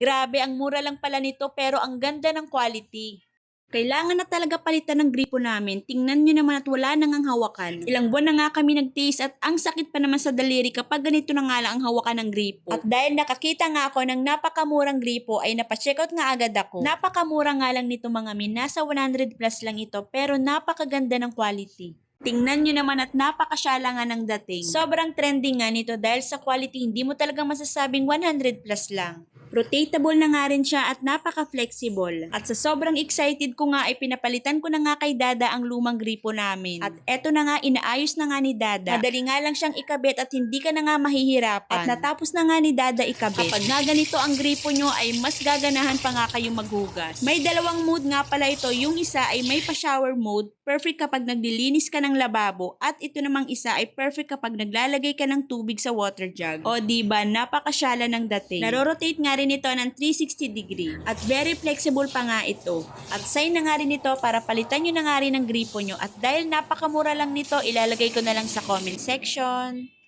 Grabe, ang mura lang pala nito pero ang ganda ng quality. Kailangan na talaga palitan ng gripo namin. Tingnan nyo naman at wala nang ang hawakan. Ilang buwan na nga kami nagtiis at ang sakit pa naman sa daliri kapag ganito na nga lang ang hawakan ng gripo. At dahil nakakita nga ako ng napakamurang gripo ay napacheck out nga agad ako. Napakamura nga lang nito mga min. Nasa 100 plus lang ito pero napakaganda ng quality. Tingnan nyo naman at napakasyala nga ng dating. Sobrang trending nga nito dahil sa quality hindi mo talagang masasabing 100 plus lang. Rotatable na nga rin siya at napaka-flexible. At sa sobrang excited ko nga ay pinapalitan ko na nga kay Dada ang lumang gripo namin. At eto na nga, inaayos na nga ni Dada. Madali nga lang siyang ikabit at hindi ka na nga mahihirapan. At natapos na nga ni Dada ikabit. Kapag nga ganito ang gripo nyo ay mas gaganahan pa nga kayong maghugas. May dalawang mode nga pala ito. Yung isa ay may pa-shower mode. Perfect kapag naglilinis ka ng lababo. At ito namang isa ay perfect kapag naglalagay ka ng tubig sa water jug. O diba, napakasyala ng dating. Narorotate nga rin ito ng 360 degree. At very flexible pa nga ito. At sign na nga rin ito para palitan nyo na nga rin ang gripo nyo. At dahil napakamura lang nito, ilalagay ko na lang sa comment section.